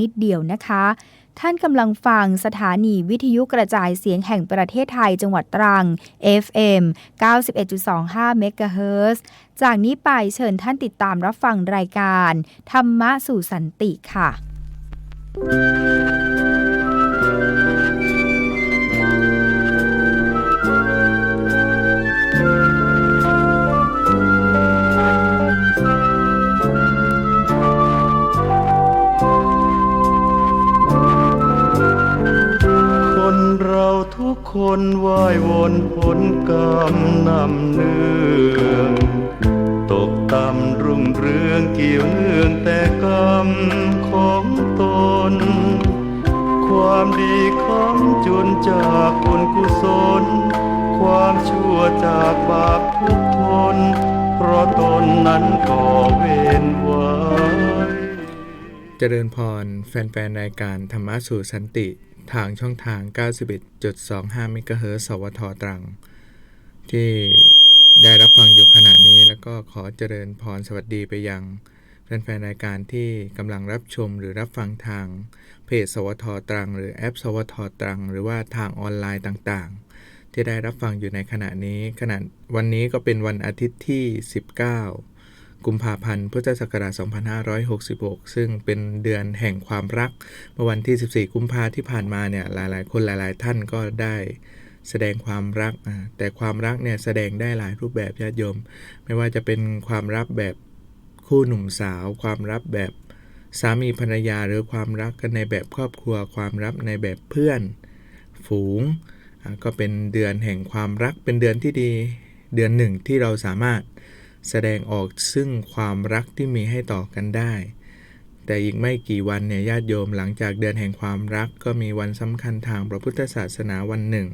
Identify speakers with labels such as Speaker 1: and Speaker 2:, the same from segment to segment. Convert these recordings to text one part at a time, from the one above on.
Speaker 1: นิดเดียวนะคะ ท่านกำลังฟังสถานีวิทยุกระจายเสียงแห่งประเทศไทยจังหวัดตรัง FM 91.25 MHz จากนี้ไปเชิญท่านติดตามรับฟังรายการ ธรรมะสู่สันติค่ะ
Speaker 2: นวายวนผลกรรมนำเนื่องตกต่ำรุ่งเรืองเกี่ยวเนื่องแต่กรรมของตน ความดีของจุนจากบุญกุศล ความชั่วจากบาปทุกทน เพราะตนนั้นก่อเวรไว้
Speaker 3: เจริญพรแฟนๆรายการธรรมะสู่สันติ ทางช่องทาง 91.25เมกะเฮิร์สวทตรัง ที่ได้รับฟังอยู่ขณะนี้ แล้วก็ขอเจริญพรสวัสดีไปยังแฟนๆรายการที่กำลังรับชมหรือรับฟังทางเพจสวทตรัง หรือแอปสวทตรัง หรือว่าทางออนไลน์ต่างๆ ที่ได้รับฟังอยู่ในขณะนี้ขณะวันนี้ก็เป็นวันอาทิตย์ที่ 19 กุมภาพันธ์ พุทธศักราช 2566 ซึ่งเป็นเดือนแห่งความรัก เมื่อวันที่ 14 กุมภาที่ผ่านมาเนี่ย หลาย ๆ คนหลาย ๆ ท่านก็ได้แสดงความรัก แต่ความรักเนี่ยแสดงได้หลายรูปแบบญาติโยม ไม่ว่าจะเป็นความรักแบบคู่หนุ่มสาว ความรักแบบสามีภรรยา หรือความรักกันในแบบครอบครัว ความรักในแบบเพื่อน ฝูง ก็เป็นเดือนแห่งความรัก เป็นเดือนที่ดี เดือนหนึ่งที่เราสามารถ แสดงออกซึ่งความรักที่มีให้ต่อกันได้ แต่อีกไม่กี่วันเนี่ยญาติโยมหลังจากเดือนแห่งความรักก็มีวันสำคัญทางพระพุทธศาสนาวันหนึ่ง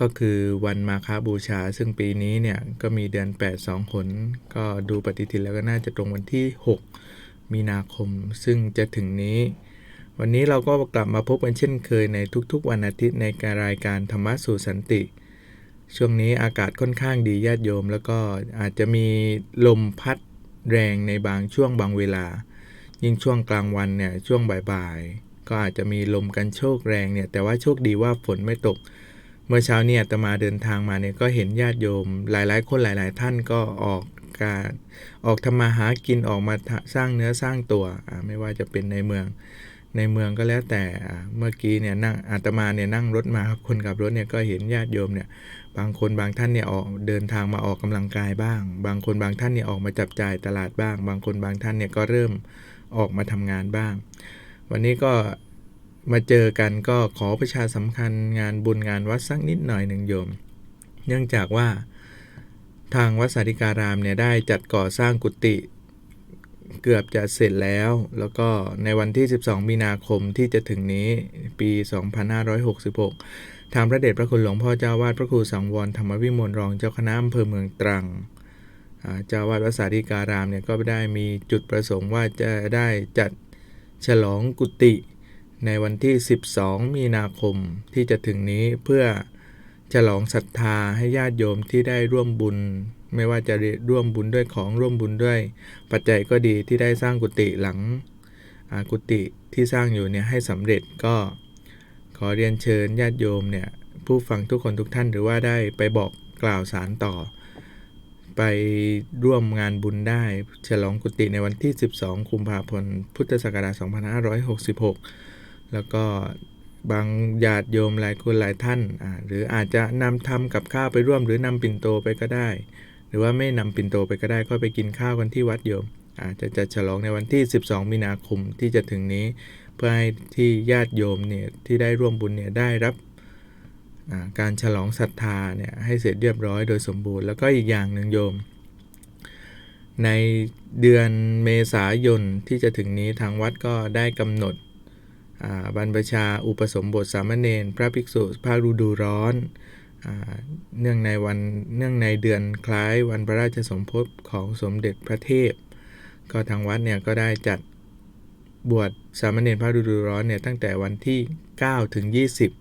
Speaker 3: ก็คือวันมาคาบูชา ซึ่งปีนี้เนี่ยก็มีเดือน 8 2ผลก็ดูปฏิทินแล้วก็น่าจะตรงวันที่ 6 มีนาคม ซึ่งจะถึงนี้วันนี้เราก็กลับมาพบกันเช่นเคยในทุกๆวันอาทิตย์ในการรายการธรรมะสู่สันติ ช่วงนี้อากาศค่อนข้างดีญาติโยม แล้วก็อาจจะมีลมพัดแรงในบางช่วงบางเวลา ยิ่งช่วงกลางวันเนี่ยช่วงบ่ายๆ ก็อาจจะมีลมกันโชกแรงเนี่ยแต่ว่าโชคดีว่าฝนไม่ตก เมื่อเช้าเนี่ยตมาเดินทางมาเนี่ยก็เห็นญาติโยม หลายๆ คนหลาย ๆ ท่านก็ออกการออกทำมาหากินออกมาสร้างเนื้อสร้างตัวไม่ว่าจะเป็นในเมืองในเมืองก็แล้วแต่เมื่อกี้เนี่ยนั่งอาตมาเนี่ยนั่งรถมาครับคนขับรถเนี่ยก็เห็นญาติโยมเนี่ย บางคนบางท่านเนี่ยออกเดินทางมาออกกำลังกายบ้าง บางคนบางท่านเนี่ยออกมาจับจ่ายตลาดบ้าง บางคนบางท่านเนี่ยก็เริ่มออกมาทำงานบ้าง วันนี้ก็มาเจอกันก็ขอประชาสัมพันธ์งานบุญงานวัดสักนิดหน่อยหนึ่งโยม เนื่องจากว่าทางวัดสาริการามเนี่ยได้จัดก่อสร้างกุฏิเกือบจะเสร็จแล้ว แล้วก็ในวันที่ 12 มีนาคมที่จะถึงนี้ปี 2566 ทางพระเดชพระคุณหลวงพ่อเจ้าวาดพระครูสังวรธรรมวิมลรองเจ้าคณะอำเภอเมืองตรังเจ้าวาดวัดสาริการามเนี่ยก็ได้มีจุดประสงค์ว่าจะได้จัดฉลองกุฏิในวันที่ 12 มีนาคมที่จะถึงนี้เพื่อฉลองศรัทธาให้ญาติโยมที่ได้ร่วมบุญ ไม่ว่าจะร่วมบุญด้วยของร่วมบุญด้วย ปัจจัยก็ดีที่ได้สร้างกุฏิหลังกุฏิที่สร้างอยู่เนี่ยให้สำเร็จก็ ขอเรียนเชิญญาติโยมเนี่ยผู้ฟังทุกคนทุกท่านหรือว่าได้ไปบอกกล่าวสารต่อ ไปร่วมงานบุญได้ ฉลองกุฏิในวันที่ 12 กุมภาพันธ์พุทธศักราช2566 แล้วก็บางญาติโยมหลายคนหลายท่านอ่าหรืออาจจะนำทำกับข้าวไปร่วม หรือนำปิ่นโตไปก็ได้ หรือว่าไม่นำปิ่นโตไปก็ได้ก็ไปกินข้าวกันที่วัดโยม อาจจะจะฉลองในวันที่ 12 มีนาคมที่จะถึงนี้ เพื่อให้ที่ญาติโยมเนี่ยที่ได้ร่วมบุญเนี่ยได้รับการฉลองศรัทธาเนี่ยให้เสร็จเรียบร้อยโดยสมบูรณ์ แล้วก็อีกอย่างหนึ่งโยม ในเดือนเมษายนที่จะถึงนี้ทางวัดก็ได้กำหนดบรรพชาอุปสมบทสามเณรพระภิกษุภาคฤดูร้อนอเนื่องในวันเนื่องในเดือนคล้ายวันพระราชสมภพของสมเด็จพระเทพ ก็ทางวัดเนี่ยก็ได้จัด บวชสามเณรพระฤดูร้อนเนี่ยตั้งแต่วันที่ 9 ถึง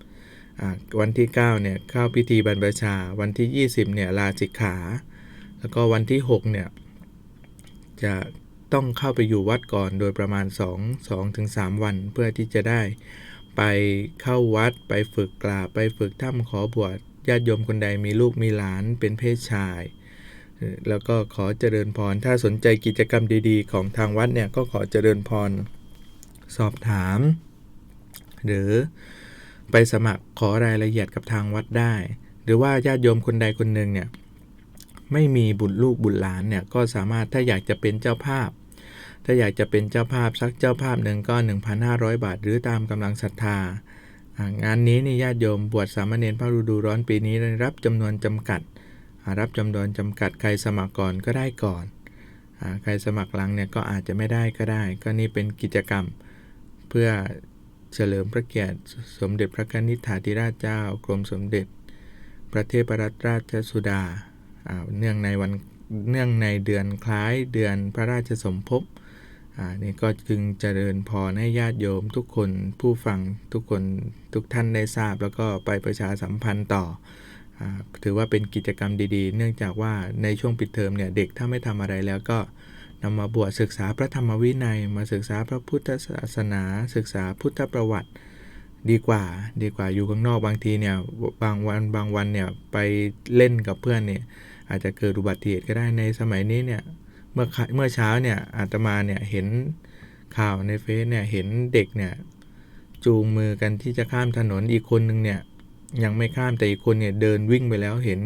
Speaker 3: 20อ่าวันที่ 9 เนี่ยเข้าพิธีบรรพชา วันที่ 20 เนี่ยลาสิกขา แล้วก็วันที่ 6 เนี่ยจะต้องเข้าไปอยู่วัดก่อนโดยประมาณ 2 2ถึง3วันเพื่อที่จะได้ไปเข้าวัดไปฝึกกราบไปฝึกถ้ำขอบวชญาติโยมคนใดมีลูกมีหลานเป็นเพศชาย แล้วก็ขอเจริญพร ถ้าสนใจกิจกรรมดีๆ ของทางวัดเนี่ยก็ขอเจริญพร สอบถาม หรือไปสมัครขอรายละเอียดกับทางวัดได้ หรือว่าญาติโยมคนใดคนหนึ่งเนี่ยไม่มีบุตรลูกบุตรหลานเนี่ยก็สามารถถ้าอยากจะเป็นเจ้าภาพ ถ้าอยากจะเป็นเจ้าภาพสักเจ้าภาพหนึ่งก็ 1,500 บาท หรือตามกำลังศรัทธางานนี้นี่ญาติโยมบวชสามเณรพระฤดูร้อนปีนี้ได้รับจำนวนจำกัดรับจำนวนจำกัดใครสมัครก่อนก็ได้ก่อนใครสมัครหลังเนี่ยก็อาจจะไม่ได้ก็ได้ ก็นี่เป็นกิจกรรม เพื่อเฉลิมพระเกียรติสมเด็จพระนิธิถาธิราชเจ้ากรมสมเด็จ พระเทพรัตนราชสุดา เนื่องในวันเนื่องในเดือนคล้ายเดือนพระราชสมภพอ่านี่ก็จึงเจริญพรให้ญาติโยมทุกคนผู้ฟังทุกคนทุกท่านได้ทราบ แล้วก็ไปประชาสัมพันธ์ต่ออาถือว่าเป็นกิจกรรมดีๆ เนื่องจากว่าในช่วงปิดเทอมเนี่ยเด็กถ้าไม่ทำอะไรแล้วก็ นำมาบวชศึกษาพระธรรมวินัย มาศึกษาพระพุทธศาสนา ศึกษาพุทธประวัติ ดีกว่าดีกว่าอยู่ข้างนอกบางทีเนี่ยบางวันบางวันเนี่ยไปเล่นกับเพื่อนเนี่ยอาจจะเกิดอุบัติเหตุก็ได้ในสมัยนี้เนี่ยเมื่อเมื่อเช้าเนี่ยอาตมาเนี่ยเห็นข่าวในเฟซเนี่ยเห็นเด็กเนี่ยจูงมือกันที่จะข้ามถนนอีกคนนึงเนี่ย ยังไม่ข้ามแต่อีกคนเนี่ยเดินวิ่งไปแล้วเห็น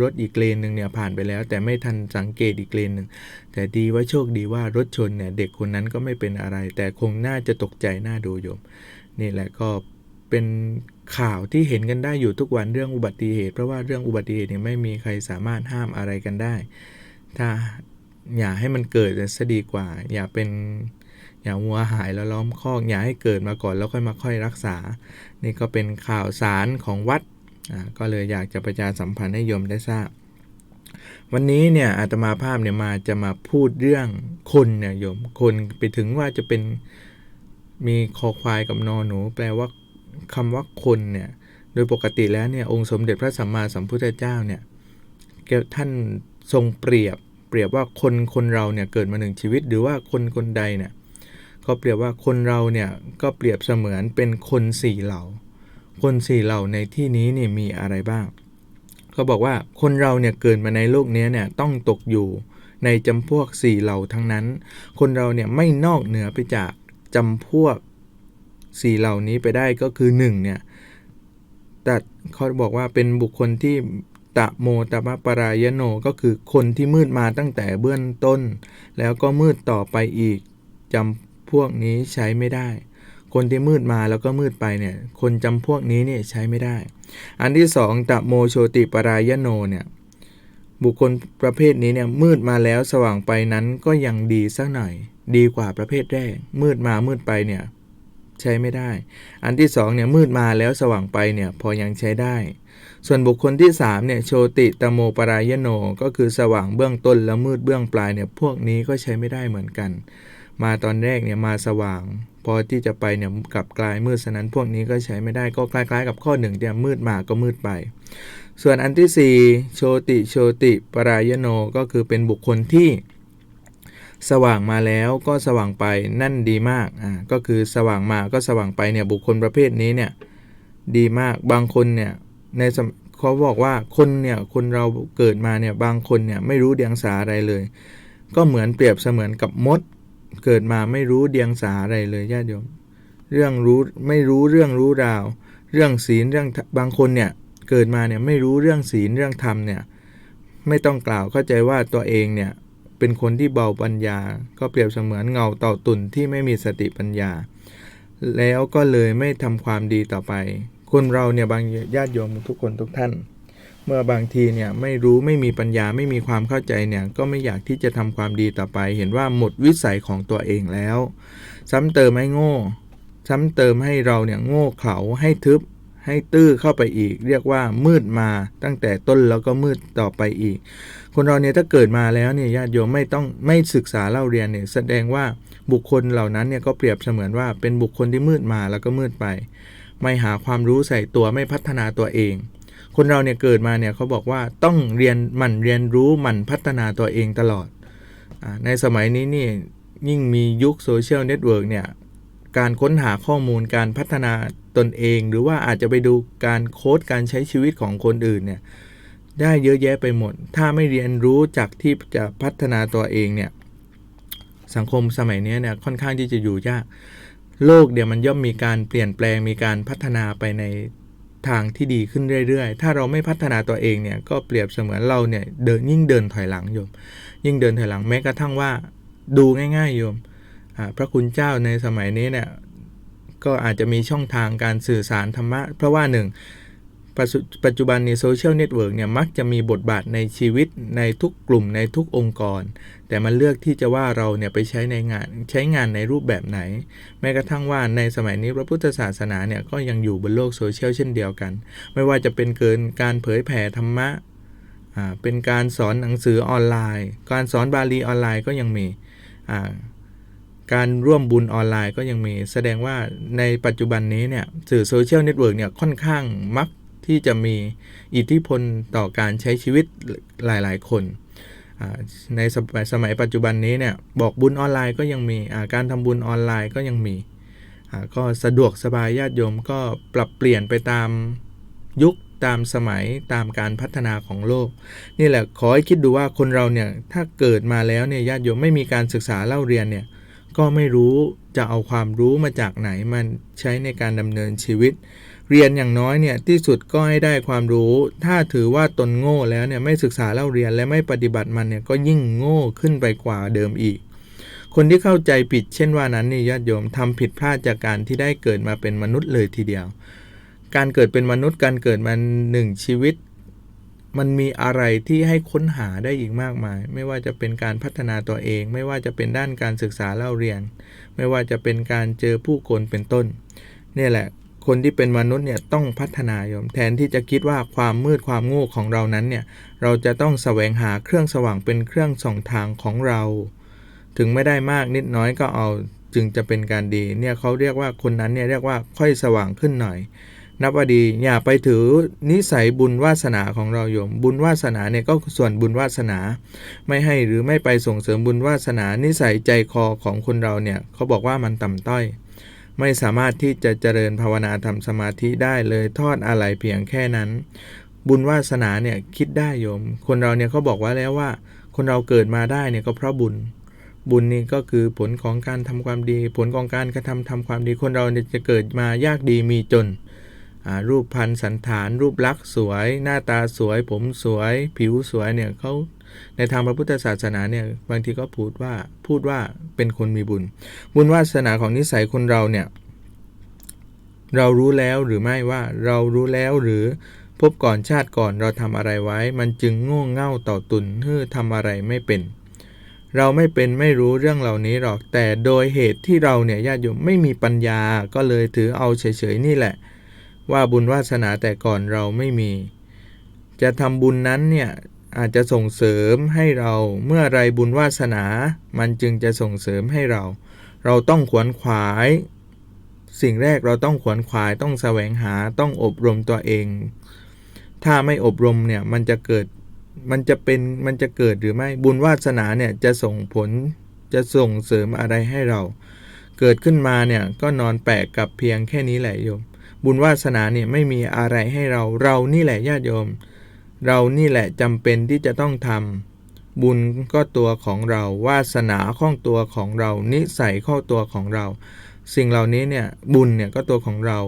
Speaker 3: รถอีกเลนหนึ่งเนี่ยผ่านไปแล้ว แต่ไม่ทันสังเกตอีกเลนหนึ่งแต่ดีว่าโชคดีว่ารถชนเนี่ยเด็กคนนั้นก็ไม่เป็นอะไร แต่คงน่าจะตกใจน่าดูโยม นี่แหละก็เป็นข่าวที่เห็นกันได้อยู่ทุกวันเรื่องอุบัติเหตุ เพราะว่าเรื่องอุบัติเหตุเนี่ยไม่มีใครสามารถห้ามอะไรกันได้ ถ้าอย่าให้มันเกิดจะดีกว่า อย่าเป็นอย่าวัวหายแล้วล้อมคอกอย่าให้เกิดมาก่อนแล้วค่อยมาค่อยรักษา นี่ก็เป็นข่าวสารของวัดอ่าก็เลยอยากจะประชาสัมพันธ์ให้โยมได้ทราบ วันนี้เนี่ยอาตมาภาพเนี่ยมาจะมาพูดเรื่องคนเนี่ยโยมคนไปถึงว่าจะเป็นมีคอควายกับนอหนู แปลว่าคำว่าคนเนี่ยโดยปกติแล้วเนี่ยองค์สมเด็จพระสัมมาสัมพุทธเจ้าเนี่ยท่านทรงเปรียบเปรียบว่าคนคนเราเนี่ยเกิดมาหนึ่งชีวิต หรือว่าคนคนใดเนี่ย เขาเปรียบว่าคนเราเนี่ยก็เปรียบเสมือนเป็นคนสี่เหล่า คนสี่เหล่าในที่นี้เนี่ยมีอะไรบ้างเขาบอกว่าคนเราเนี่ยเกิดมาในโลกนี้เนี่ยต้องตกอยู่ในจำพวกสี่เหล่าทั้งนั้น คนเราเนี่ยไม่นอกเหนือไปจากจำพวกสี่เหล่านี้ไปได้ก็คือหนึ่งเนี่ยแต่เขาบอกว่าเป็นบุคคลที่ตะโมตมะปรายโนก็คือคนที่มืดมาตั้งแต่เบื้องต้น แล้วก็มืดต่อไปอีกจำ พวกนี้ใช้ไม่ได้ คนที่มืดมาแล้วก็มืดไปเนี่ย คนจำพวกนี้เนี่ยใช้ไม่ได้ อันที่สองตะโมโชติปรายโนเนี่ย บุคคลประเภทนี้เนี่ยมืดมาแล้วสว่างไปนั้นก็ยังดีสักหน่อย ดีกว่าประเภทแรก มืดมามืดไปเนี่ยใช้ไม่ได้ อันที่สองเนี่ยมืดมาแล้วสว่างไปเนี่ยพอยังใช้ได้ ส่วนบุคคลที่สามเนี่ยโชติตโมปรายโน ก็คือสว่างเบื้องต้นแล้วมืดเบื้องปลายเนี่ยพวกนี้ก็ใช้ไม่ได้เหมือนกัน มาตอนแรกเนี่ยมาสว่าง พอที่จะไปเนี่ยกลับกลายมืดฉะนั้นพวกนี้ก็ใช้ไม่ได้ก็คล้ายๆ กับข้อหนึ่งเนี่ยมืดมาก็มืดไป ส่วนอันที่สี่โชติโชติปรายโนก็คือเป็นบุคคลที่สว่างมาแล้วก็สว่างไปนั่นดีมากอ่าก็คือสว่างมาก็สว่างไปเนี่ยบุคคลประเภทนี้เนี่ยดีมากบางคนเนี่ยในเขาบอกว่าคนเนี่ยคนเราเกิดมาเนี่ยบางคนเนี่ยไม่รู้เดียงสาอะไรเลย ก็เหมือนเปรียบเสมือนกับมด เกิดมาไม่รู้เดียงสาอะไรเลยญาติโยม เรื่องรู้ไม่รู้เรื่องรู้ราว เรื่องศีลเรื่องบางคนเนี่ยเกิดมาเนี่ยไม่รู้เรื่องศีลเรื่องธรรมเนี่ยไม่ต้องกล่าวเข้าใจว่าตัวเองเนี่ยเป็นคนที่เบาปัญญา ก็เปรียบเสมือนเงาเต่าตุ่นที่ไม่มีสติปัญญา แล้วก็เลยไม่ทำความดีต่อไป คนเราเนี่ยบางญาติโยมทุกคนทุกท่าน เมื่อบางทีเนี่ยไม่รู้ไม่มีปัญญาไม่มีความเข้าใจเนี่ยก็ไม่อยากที่จะทำความดีต่อไป เห็นว่าหมดวิสัยของตัวเองแล้ว ซ้ำเติมให้โง่ ซ้ำเติมให้เราเนี่ยโง่เขลาให้ทึบให้ตื้อเข้าไปอีก เรียกว่ามืดมาตั้งแต่ต้นแล้วก็มืดต่อไปอีก คนเราเนี่ยถ้าเกิดมาแล้วเนี่ยญาติโยมไม่ต้องไม่ศึกษาเล่าเรียนเนี่ยแสดงว่าบุคคลเหล่านั้นเนี่ยก็เปรียบเสมือนว่าเป็นบุคคลที่มืดมาแล้วก็มืดไป ไม่หาความรู้ใส่ตัวไม่พัฒนาตัวเอง คนเราเนี่ยเกิดมาเนี่ยเขาบอกว่าต้องเรียนหมั่นเรียนรู้หมั่นพัฒนาตัวเองตลอดอในสมัยนี้นี่ยิ่งมียุคโซเชียลเน็ตเวิร์กเนี่ยการค้นหาข้อมูลการพัฒนาตนเอง หรือว่าอาจจะไปดูการโค้ดการใช้ชีวิตของคนอื่นเนี่ยได้เยอะแยะไปหมด ถ้าไม่เรียนรู้จากที่จะพัฒนาตัวเองเนี่ยสังคมสมัยนี้เนี่ยค่อนข้างที่จะอยู่ยาก โลกเดี๋ยวมันย่อมมีการเปลี่ยนแปลงมีการพัฒนาไปใน ทางที่ดีขึ้นเรื่อยๆ ถ้าเราไม่พัฒนาตัวเองเนี่ยก็เปรียบเสมือนเราเนี่ยเดินยิ่งเดินถอยหลังโยม ยิ่งเดินถอยหลังแม้กระทั่งว่าดูง่ายๆโยมพระคุณเจ้าในสมัยนี้เนี่ยก็อาจจะมีช่องทางการสื่อสารธรรมะ เพราะว่าหนึ่ง ปัจจุบันในโซเชียลเน็ตเวิร์กเนี่ยมักจะมีบทบาทในชีวิตในทุกกลุ่มในทุกองค์กร แต่มันเลือกที่จะว่าเราเนี่ยไปใช้ในงานใช้งานในรูปแบบไหน แม้กระทั่งว่าในสมัยนี้พระพุทธศาสนาเนี่ยก็ยังอยู่บนโลกโซเชียลเช่นเดียวกัน ไม่ว่าจะเป็นเกินการเผยแผ่ธรรมะเป็นการสอนหนังสือออนไลน์ การสอนบาลีออนไลน์ก็ยังมีการร่วมบุญออนไลน์ก็ยังมี แสดงว่าในปัจจุบันนี้เนี่ยสื่อโซเชียลเน็ตเวิร์กเนี่ยค่อนข้างมัก ที่จะมีอิทธิพลต่อการใช้ชีวิตหลายๆ คนในสมัยสมัยปัจจุบันนี้เนี่ยบอกบุญออนไลน์ก็ยังมีการทำบุญออนไลน์ก็ยังมีก็สะดวกสบายญาติโยมก็ปรับเปลี่ยนไปตามยุคตามสมัยตามการพัฒนาของโลก นี่แหละขอให้คิดดูว่าคนเราเนี่ยถ้าเกิดมาแล้วเนี่ยญาติโยมไม่มีการศึกษาเล่าเรียนเนี่ยก็ไม่รู้จะเอาความรู้มาจากไหนมันใช้ในการดำเนินชีวิต เรียนอย่างน้อยเนี่ยที่สุดก็ให้ได้ความรู้ ถ้าถือว่าตนโง่แล้วเนี่ยไม่ศึกษาเล่าเรียนและไม่ปฏิบัติมันเนี่ยก็ยิ่งโง่ขึ้นไปกว่าเดิมอีก คนที่เข้าใจผิดเช่นว่านั้นนี่ญาติโยมทำผิดพลาดจากการที่ได้เกิดมาเป็นมนุษย์เลยทีเดียว การเกิดเป็นมนุษย์การเกิดมาหนึ่งชีวิต มันมีอะไรที่ให้ค้นหาได้อีกมากมาย ไม่ว่าจะเป็นการพัฒนาตัวเอง ไม่ว่าจะเป็นด้านการศึกษาเล่าเรียน ไม่ว่าจะเป็นการเจอผู้คนเป็นต้นนี่แหละ คนที่เป็นมนุษย์เนี่ยต้องพัฒนาโยมแทนที่จะคิดว่าความมืดความโง่ของเรานั้นเนี่ยเราจะต้องแสวงหาเครื่องสว่างเป็นเครื่องส่องทางของเรา ถึงไม่ได้มากนิดน้อยก็เอาจึงจะเป็นการดีเนี่ยเขาเรียกว่าคนนั้นเนี่ยเรียกว่าค่อยสว่างขึ้นหน่อย นับว่าดีอย่าไปถือนิสัยบุญวาสนาของเราโยม บุญวาสนาเนี่ยก็ส่วนบุญวาสนา ไม่ให้หรือไม่ไปส่งเสริมบุญวาสนานิสัยใจคอของคนเราเนี่ยเขาบอกว่ามันต่ำต้อย ไม่สามารถที่จะเจริญภาวนาทำสมาธิได้เลยทอดอะไรเพียงแค่นั้น บุญวาสนาเนี่ยคิดได้โยม คนเราเนี่ยเขาบอกว่าแล้วว่า คนเราเกิดมาได้เนี่ยก็เพราะบุญ บุญนี่ก็คือผลของการทำความดี ผลของการกระทำทำความดี คนเราเนี่ยจะเกิดมายากดีมีจนรูปพันธ์สันฐาน รูปลักษณ์สวย หน้าตาสวย ผมสวย ผิวสวยเนี่ยเขา ในทางพระพุทธศาสนาเนี่ยบางทีก็พูดว่าพูดว่าเป็นคนมีบุญ บุญวาสนาของนิสัยคนเราเนี่ยเรารู้แล้วหรือไม่ว่าเรารู้แล้วหรือพบก่อนชาติก่อนเราทำอะไรไว้ มันจึงโง่เง่าต่อตุนเฮือทำอะไรไม่เป็น เราไม่เป็นไม่รู้เรื่องเหล่านี้หรอก แต่โดยเหตุที่เราเนี่ยญาติโยมไม่มีปัญญาก็เลยถือเอาเฉยๆนี่แหละ ว่าบุญวาสนาแต่ก่อนเราไม่มี จะทำบุญนั้นเนี่ย อาจจะส่งเสริมให้เราเมื่อไรบุญวาสนา มันจึงจะส่งเสริมให้เรา เราต้องขวนขวาย สิ่งแรกเราต้องขวนขวายต้องแสวงหาต้องอบรมตัวเอง ถ้าไม่อบรมเนี่ยมันจะเกิดมันจะเป็นมันจะเกิดหรือไม่บุญวาสนาเนี่ยจะส่งผลจะส่งเสริมอะไรให้เรา เกิดขึ้นมาเนี่ยก็นอนแปลกกับเพียงแค่นี้แหละโยม บุญวาสนาเนี่ยไม่มีอะไรให้เราเรานี่แหละญาติโยม เรานี่แหละจำเป็นที่จะต้องทำบุญก็ตัวของเรา วาสนาข้องตัวของเรา นิสัยข้อตัวของเรา สิ่งเหล่านี้เนี่ยบุญเนี่ยก็ตัวของเรา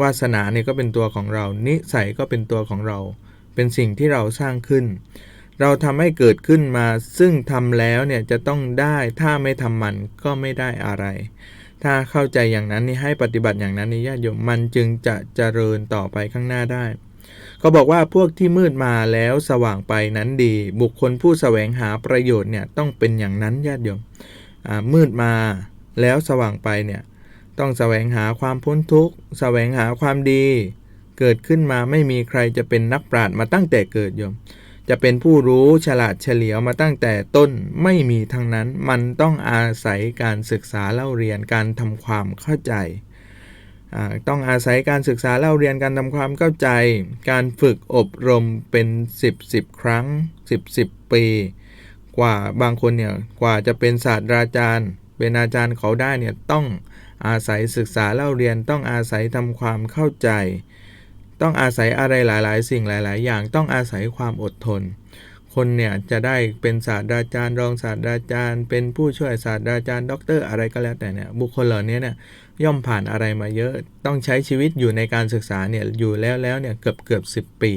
Speaker 3: วาสนาเนี่ยก็เป็นตัวของเรา นิสัยก็เป็นตัวของเรา เป็นสิ่งที่เราสร้างขึ้น เราทำให้เกิดขึ้นมาซึ่งทำแล้วเนี่ยจะต้องได้ถ้าไม่ทำมันก็ไม่ได้อะไรถ้าเข้าใจอย่างนั้นนี่ให้ปฏิบัติอย่างนั้นนี่ญาติโยมมันจึงจะเจริญต่อไปข้างหน้าได้ เขาบอกว่าพวกที่มืดมาแล้วสว่างไปนั้นดี บุคคลผู้แสวงหาประโยชน์เนี่ยต้องเป็นอย่างนั้นญาติโยมมืดมาแล้วสว่างไปเนี่ยต้องแสวงหาความพ้นทุกข์แสวงหาความดี เกิดขึ้นมาไม่มีใครจะเป็นนักปราชญ์มาตั้งแต่เกิดโยม จะเป็นผู้รู้ฉลาดเฉลียวมาตั้งแต่ต้นไม่มีทั้งนั้นมันต้องอาศัยการศึกษาเล่าเรียนการทำความเข้าใจ ต้องอาศัยการศึกษาเล่าเรียนการทำความเข้าใจ การฝึกอบรมเป็น 10 10 ครั้ง 10 10 ปี กว่าบางคนเนี่ยกว่าจะเป็นศาสตราจารย์ เป็นอาจารย์เขาได้เนี่ยต้องอาศัยศึกษาเล่าเรียน ต้องอาศัยทำความเข้าใจ ต้องอาศัยอะไรหลาย ๆ สิ่งหลาย ๆ อย่างต้องอาศัยความอดทน คนเนี่ยจะได้เป็นศาสตราจารย์รองศาสตราจารย์ เป็นผู้ช่วยศาสตราจารย์ด็อกเตอร์อะไรก็แล้วแต่เนี่ยบุคคลเหล่านี้เนี่ยย่อมผ่านอะไรมาเยอะต้องใช้ชีวิตอยู่ในการศึกษาเนี่ยอยู่แล้วแล้วเนี่ยเกือบเกือบสิปี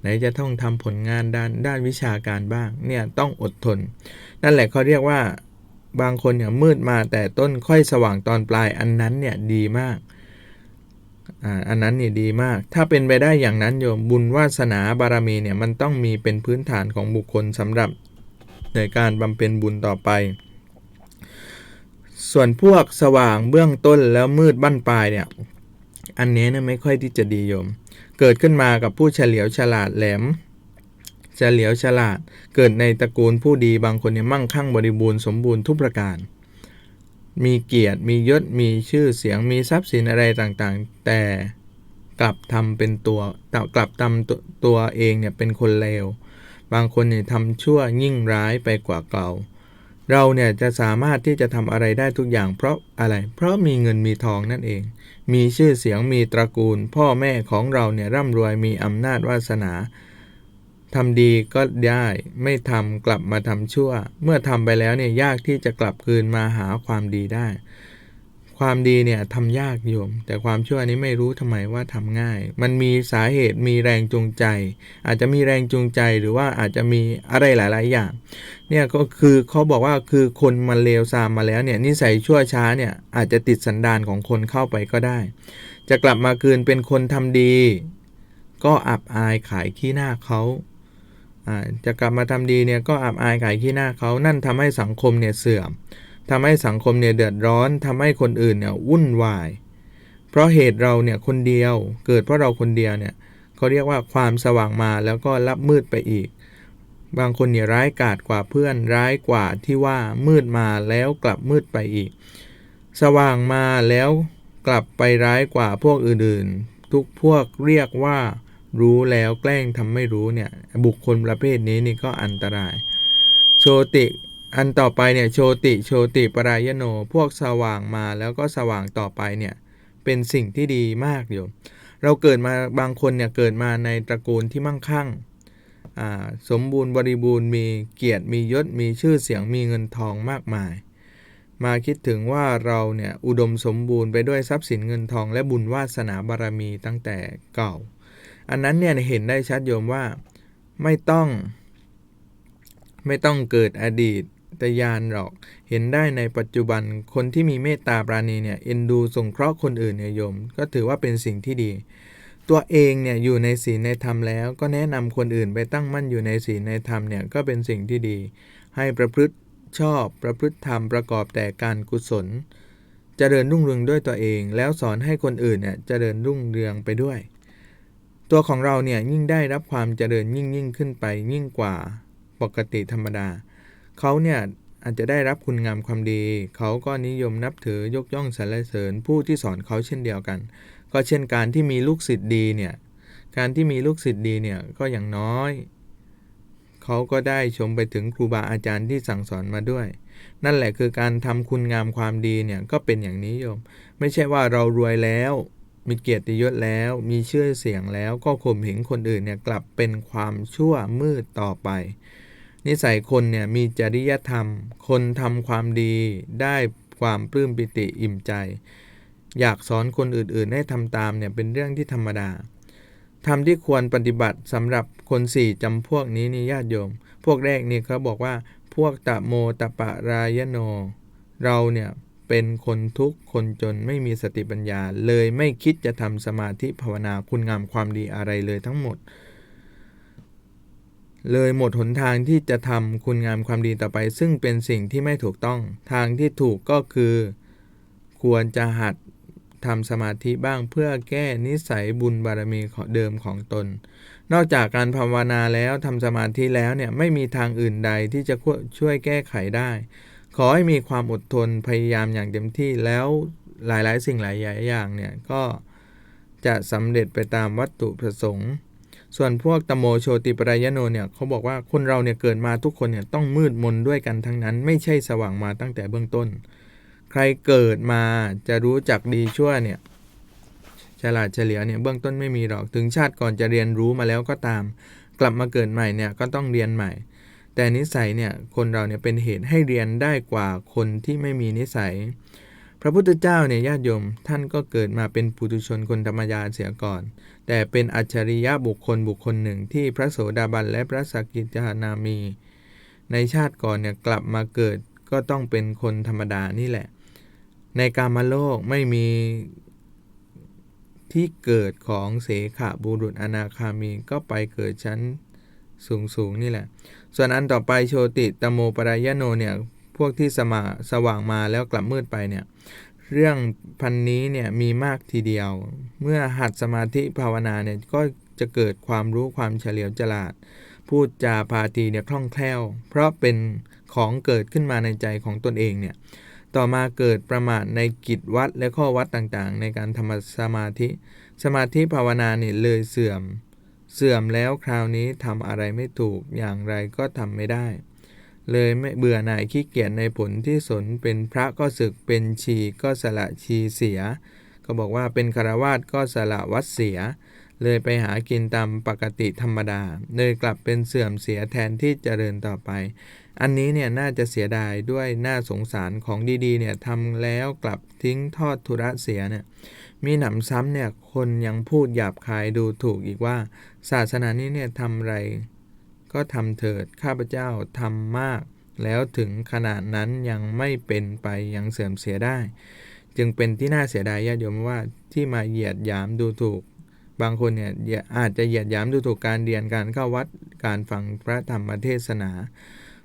Speaker 3: ไหนจะต้องทำผลงานด้านด้านวิชาการบ้างเนี่ยต้องอดทน นั่นแหละเขาเรียกว่าบางคนเนี่ยมืดมาแต่ต้นค่อยสว่างตอนปลายอันนั้นเนี่ยดีมาก อันนั้นเนี่ยดีมาก ถ้าเป็นไปได้อย่างนั้นโยมบุญวาสนาบารมีเนี่ยมันต้องมีเป็นพื้นฐานของบุคคลสำหรับในการบำเพ็ญบุญต่อไป ส่วนพวกสว่างเบื้องต้นแล้วมืดบั้นปลายเนี่ย อันนี้เนี่ยไม่ค่อยที่จะดีโยม เกิดขึ้นมากับผู้เฉลียวฉลาดแหลมเฉลียวฉลาด เกิดในตระกูลผู้ดีบางคนเนี่ยมั่งคั่งบริบูรณ์สมบูรณ์ทุกประการ มีเกียรติ มียศ มีชื่อเสียง มีทรัพย์สินอะไรต่างๆ แต่กลับทำเป็นตัวกลับทำตัวตัวเองเนี่ยเป็นคนเลว บางคนเนี่ยทำชั่วยิ่งร้ายไปกว่าเก่า เราเนี่ยจะสามารถที่จะทำอะไรได้ทุกอย่าง เพราะอะไร เพราะมีเงินมีทองนั่นเอง มีชื่อเสียง มีตระกูล พ่อแม่ของเราเนี่ยร่ำรวย มีอำนาจวาสนา ทำดีก็ได้ ไม่ทำกลับมาทำชั่ว เมื่อทำไปแล้วเนี่ยยากที่จะกลับคืนมาหาความดีได้ ความดีเนี่ยทำยากโยม แต่ความชั่วนี้ไม่รู้ทำไมว่าทำง่าย มันมีสาเหตุมีแรงจูงใจ อาจจะมีแรงจูงใจหรือว่าอาจจะมีอะไรหลาย ๆ อย่าง เนี่ยก็คือเขาบอกว่าคือคนมันเลวทรามมาแล้วเนี่ยนิสัยชั่วช้าเนี่ยอาจจะติดสันดานของคนเข้าไปก็ได้ จะกลับมาคืนเป็นคนทำดี ก็อับอายขายขี้หน้าเขา จะกลับมาทำดีเนี่ยก็อับอายขายขี้หน้าเขานั่นทำให้สังคมเนี่ยเสื่อมทำให้สังคมเนี่ยเดือดร้อนทำให้คนอื่นเนี่ยวุ่นวาย เพราะเหตุเราเนี่ยคนเดียวเกิดเพราะเราคนเดียวเนี่ยเขาเรียกว่าความสว่างมาแล้วก็รับมืดไปอีก บางคนเนี่ยร้ายกาจกว่าเพื่อนร้ายกว่าที่ว่ามืดมาแล้วกลับมืดไปอีก สว่างมาแล้วกลับไปร้ายกว่าพวกอื่นๆ ทุกพวกเรียกว่า รู้แล้วแกล้งทำไม่รู้เนี่ย บุคคลประเภทนี้นี่ก็อันตราย โชติอันต่อไปเนี่ยโชติโชติปรายโน พวกสว่างมาแล้วก็สว่างต่อไปเนี่ยเป็นสิ่งที่ดีมากโยมเราเกิดมาบางคนเนี่ยเกิดมาในตระกูลที่มั่งคั่งสมบูรณ์บริบูรณ์มีเกียรติมียศมีชื่อเสียงมีเงินทองมากมาย มาคิดถึงว่าเราเนี่ยอุดมสมบูรณ์ไปด้วยทรัพย์สินเงินทองและบุญวาสนาบารมีตั้งแต่เก่า อันนั้นเนี่ยเห็นได้ชัดโยมว่าไม่ต้องไม่ต้องเกิดอดีตตยานหรอก เห็นได้ในปัจจุบันคนที่มีเมตตาปราณีเนี่ยเอ็นดูสงเคราะห์คนอื่นเนี่ยโยม ก็ถือว่าเป็นสิ่งที่ดี ตัวเองเนี่ยอยู่ในศีลในธรรมแล้ว ก็แนะนำคนอื่นไปตั้งมั่นอยู่ในศีลในธรรมเนี่ยก็เป็นสิ่งที่ดี ให้ประพฤติชอบประพฤติธรรมประกอบแต่การกุศลจเจริญรุ่งเรืองด้วยตัวเอง แล้วสอนให้คนอื่นเนี่ยจเจริญรุ่งเรืองไปด้วย ตัวของเราเนี่ยยิ่งได้รับความเจริญยิ่งยิ่งขึ้นไป ยิ่งกว่าปกติธรรมดา เขาเนี่ยอาจจะได้รับคุณงามความดี เขาก็นิยมนับถือยกย่องสรรเสริญผู้ที่สอนเขาเช่นเดียวกัน ก็เช่นการที่มีลูกศิษย์ดีเนี่ย การที่มีลูกศิษย์ดีเนี่ยก็อย่างน้อย เขาก็ได้ชมไปถึงครูบาอาจารย์ที่สั่งสอนมาด้วย นั่นแหละคือการทำคุณงามความดีเนี่ยก็เป็นอย่างนี้โยม ไม่ใช่ว่าเรารวยแล้ว มีเกียรติยศแล้ว มีชื่อเสียงแล้วก็ข่มเหงคนอื่นเนี่ยกลับเป็นความชั่วมืดต่อไป นิสัยคนเนี่ยมีจริยธรรม คนทำความดีได้ความปลื้มปิติอิ่มใจ อยากสอนคนอื่นๆ ให้ทำตามเนี่ยเป็นเรื่องที่ธรรมดาทำที่ควรปฏิบัติสำหรับคนสี่จำพวกนี้นี่ญาติโยม พวกแรกนี่เขาบอกว่าพวกตะโมตะปะรายโน เราเนี่ย เป็นคนทุกข์คนจนไม่มีสติปัญญา เลยไม่คิดจะทำสมาธิภาวนาคุณงามความดีอะไรเลยทั้งหมด เลยหมดหนทางที่จะทำคุณงามความดีต่อไป ซึ่งเป็นสิ่งที่ไม่ถูกต้อง ทางที่ถูกก็คือ ควรจะหัดทำสมาธิบ้างเพื่อแก้นิสัยบุญบารมีเดิมของตน นอกจากการภาวนาแล้วทำสมาธิแล้วเนี่ยไม่มีทางอื่นใดที่จะช่วยแก้ไขได้ ขอให้มีความอดทนพยายามอย่างเต็มที่แล้วหลายๆ สิ่งหลายอย่างเนี่ยก็จะสำเร็จไปตามวัตถุประสงค์ ส่วนพวกตโมโชติปรายโนเนี่ยเขาบอกว่าคนเราเนี่ยเกิดมาทุกคนเนี่ยต้องมืดมนด้วยกันทั้งนั้น ไม่ใช่สว่างมาตั้งแต่เบื้องต้น ใครเกิดมาจะรู้จักดีชั่วเนี่ยฉลาดเฉลียวเนี่ยเบื้องต้นไม่มีหรอกถึงชาติก่อนจะเรียนรู้มาแล้วก็ตาม กลับมาเกิดใหม่เนี่ยก็ต้องเรียนใหม่ แต่นิสัยเนี่ยคนเราเนี่ยเป็นเหตุให้เรียนได้กว่าคนที่ไม่มีนิสัย พระพุทธเจ้าเนี่ยญาติโยมท่านก็เกิดมาเป็นปุถุชนคนธรรมดาเสียก่อน แต่เป็นอัจฉริยะบุคคลบุคคลหนึ่งที่พระโสดาบันและพระสกิทานามี ในชาติก่อนเนี่ยกลับมาเกิดก็ต้องเป็นคนธรรมดานี่แหละ ในกามโลกไม่มีที่เกิดของเสขะบุรุษอนาคามีก็ไปเกิดชั้น สูงสูงๆนี่แหละ ส่วนอันต่อไปโชติตโมปรายโนเนี่ยพวกที่สมาสว่างมาแล้วกลับมืดไปเนี่ยเรื่องพันนี้เนี่ยมีมากทีเดียว เมื่อหัดสมาธิภาวนาเนี่ยก็จะเกิดความรู้ความเฉลียวฉลาด พูดจาพาทีเนี่ยคล่องแคล่ว เพราะเป็นของเกิดขึ้นมาในใจของตนเองเนี่ยต่อมาเกิดประมาทในกิจวัดและข้อวัดต่างๆ ในการทำสมาธิ สมาธิภาวนาเนี่ยเลยเสื่อม เสื่อมแล้วคราวนี้ทำอะไรไม่ถูกอย่างไรก็ทำไม่ได้ เลยไม่เบื่อหน่ายขี้เกียจในผลที่สนเป็นพระก็ศึกเป็นชีก็สละชีเสีย ก็บอกว่าเป็นคารวาสก็สละวัดเสีย เลยไปหากินตามปกติธรรมดา เลยกลับเป็นเสื่อมเสียแทนที่จเจริญต่อไป อันนี้เนี่ยน่าจะเสียดายด้วยน่าสงสารของดีๆเนี่ยทำแล้วกลับทิ้งทอดทุระเสียเนี่ย มีหนำซ้ำเนี่ยคนยังพูดหยาบคายดูถูกอีกว่า ศาสนานี้เนี่ยทำไร ก็ทำเถิดข้าพเจ้าทำมาก แล้วถึงขนาดนั้นยังไม่เป็นไปยังเสื่อมเสียได้ จึงเป็นที่น่าเสียดายญาติโยมว่าที่มาเหยียดหยามดูถูก บางคนเนี่ยอาจจะเหยียดหยามดูถูกการเรียนการเข้าวัดการฟังพระธรรมเทศนา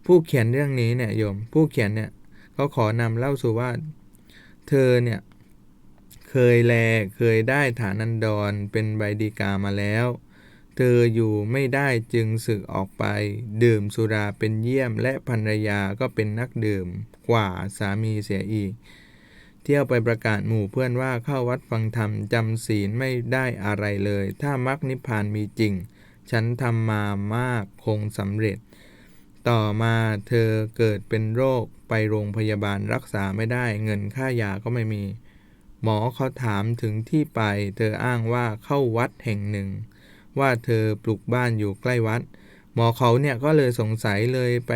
Speaker 3: ผู้เขียนเรื่องนี้เนี่ยโยม ผู้เขียนเนี่ยเขาขอนำเล่าสู่ว่า เธอเนี่ย เคยแลเคยได้ฐานันดรเป็นใบดีกามาแล้ว เธออยู่ไม่ได้จึงสึกออกไป ดื่มสุราเป็นเยี่ยมและภรรยาก็เป็นนักดื่มกว่าสามีเสียอีก เที่ยวไปประกาศหมู่เพื่อนว่าเข้าวัดฟังธรรมจำศีลไม่ได้อะไรเลย ถ้ามรรคนิพพานมีจริง ฉันทำมามากคงสำเร็จต่อมาเธอเกิดเป็นโรคไปโรงพยาบาลรักษาไม่ได้เงินค่ายาก็ไม่มี หมอเขาถามถึงที่ไป เธออ้างว่าเข้าวัดแห่งหนึ่ง ว่าเธอปลูกบ้านอยู่ใกล้วัด หมอเขาเนี่ยก็เลยสงสัยเลยไป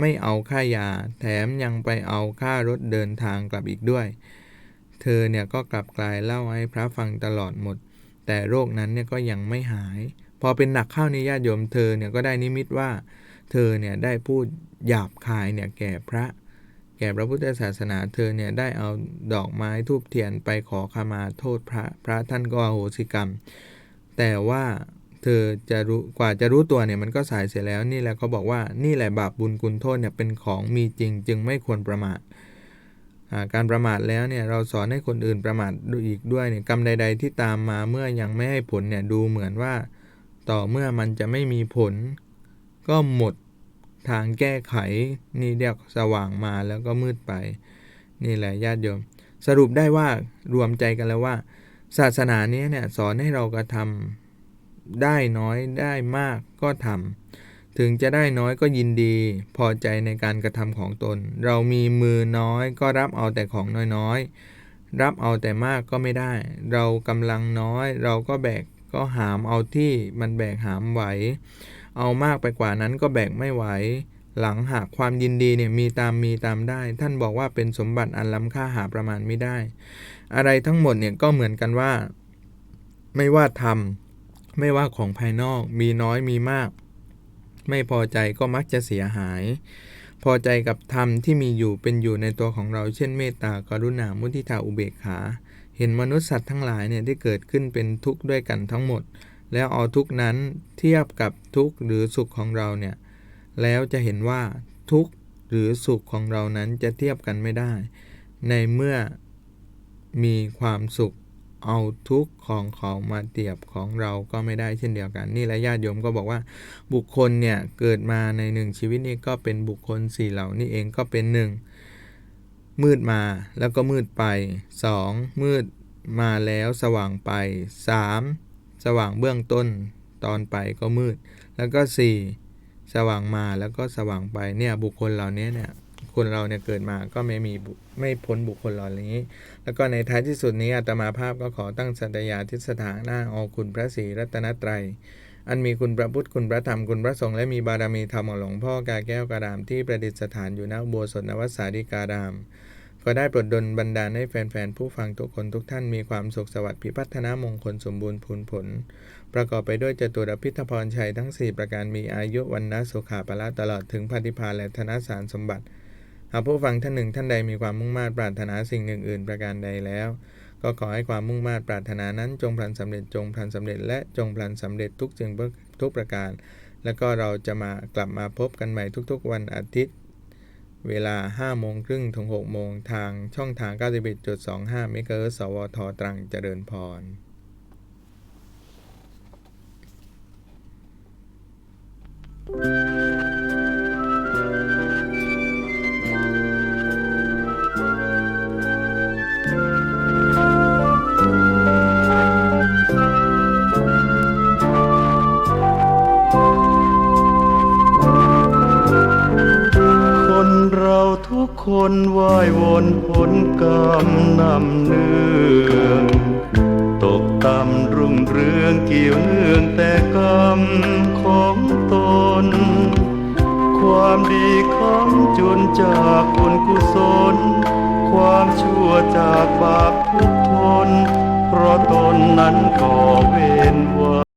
Speaker 3: ไม่เอาค่ายา แถมยังไปเอาค่ารถเดินทางกลับอีกด้วย เธอเนี่ยก็กลับกลายเล่าให้พระฟังตลอดหมด แต่โรคนั้นเนี่ยก็ยังไม่หาย พอเป็นหนักเข้าในญาติโยมเธอเนี่ยก็ได้นิมิตว่า เธอเนี่ยได้พูดหยาบคายเนี่ยแก่พระ แก่พระพุทธศาสนาเธอเนี่ยได้เอาดอกไม้ทูบเทียนไปขอขมาโทษพระพระท่านก็อโหสิกรรม แต่ว่าเธอจะรู้กว่าจะรู้ตัวเนี่ยมันก็สายเสียแล้วนี่แหละเขาบอกว่านี่แหละบาปบุญคุณโทษเนี่ยเป็นของมีจริง จึงไม่ควรประมาทการประมาทแล้วเนี่ยเราสอนให้คนอื่นประมาทดูอีกด้วยเนี่ยกรรมใด ๆ ที่ตามมาเมื่อยังไม่ให้ผลเนี่ยดูเหมือนว่า ต่อเมื่อมันจะไม่มีผล ก็หมด ทางแก้ไข นี่เรียกสว่างมาแล้วก็มืดไป นี่แหละญาติโยม สรุปได้ว่ารวมใจกันแล้วว่า ศาสนานี้เนี่ยสอนให้เรากระทำได้น้อยได้มากก็ทำถึงจะได้น้อยก็ยินดี พอใจในการกระทำของตน เรามีมือน้อยก็รับเอาแต่ของน้อยๆ รับเอาแต่มากก็ไม่ได้ เรากำลังน้อย เราก็แบกก็หามเอาที่มันแบกหามไหว เอามากไปกว่านั้นก็แบกไม่ไหว หลังหากความยินดีเนี่ยมีตามมีตามได้ ท่านบอกว่าเป็นสมบัติอันล้ำค่าหาประมาณไม่ได้ อะไรทั้งหมดเนี่ยก็เหมือนกันว่า ไม่ว่าทำไม่ว่าของภายนอกมีน้อยมีมาก ไม่พอใจก็มักจะเสียหาย พอใจกับธรรมที่มีอยู่เป็นอยู่ในตัวของเรา เช่นเมตตากรุณามุทิตาอุเบกขา เห็นมนุษย์สัตว์ทั้งหลายเนี่ยได้เกิดขึ้นเป็นทุกข์ด้วยกันทั้งหมด แล้วเอาทุกนั้นเทียบกับทุกหรือสุขของเราเนี่ยแล้วจะเห็นว่าทุกหรือสุขของเรานั้นจะเทียบกันไม่ได้ ในเมื่อมีความสุขเอาทุกของเขามาเทียบของเราก็ไม่ได้เช่นเดียวกัน นี่และญาติโยมก็บอกว่า บุคคลเนี่ยเกิดมาในหนึ่งชีวิตนี้ก็เป็นบุคคลสี่เหล่านี้เองก็เป็นหนึ่งมืดมาแล้วก็มืดไปสองมืดมาแล้วสว่างไปสาม สว่างเบื้องต้นตอนไปก็มืด แล้วก็ 4 สว่างมาแล้วก็สว่างไปเนี่ยบุคคลเหล่านี้เนี่ยคนเราเนี่ยเกิดมาก็ไม่มีไม่พ้นบุคคลเหล่านี้ แล้วก็ในท้ายที่สุดนี้อาตมาภาพก็ขอตั้งสัตยาทิสถานหน้าอคุณพระศรีรัตนตรัยอันมีคุณพระพุทธคุณพระธรรมคุณพระสงฆ์และมีบารมีธรรมของหลวงพ่อกาแก้วกระดามที่ประดิษฐานอยู่ณอุโบสถนวัดสาริการาม ก็ได้ปรดดลบันดาลให้แฟนๆ ผู้ฟังทุกคนทุกท่านมีความสุขสวัสดิ์พิพัฒนามงคลสมบูรณ์พูนผล ประกอบไปด้วยจตุรพิธพรชัยทั้ง 4 ประการมีอายุวันนะสุขาปละตลอดถึงพัธิพาและธนสารสมบัติ หากผู้ฟังท่านหนึ่งท่านใดมีความมุ่งมา่ปรารถนาสิ่งหนึ่งอื่นประการใดแล้ว ก็ขอให้ความมุ่งมา่ปรารถนานั้นจงพลันสำเร็จจงพลันสำเร็จ และจงพลันสำเร็จทุกสิ่งทุกประการ แล้วก็เราจะมากลับมาพบกันใหม่ทุกๆ วันอาทิตย์ เวลา 5 โมงครึ่งถึง 6 โมงทางช่องทาง 91.25 เมกะเฮิรตซ์สวท ตรังเจริญพร
Speaker 2: คน นว่ายวนผลกรรมนำเนื่องตกต่ำรุ่งเรืองเกี่ยวเนื่องแต่กรรมของตน ความดีคำจุนจากบุญกุศล ความชั่วจากบาปทุกทน เพราะตนนั้นก่อเวร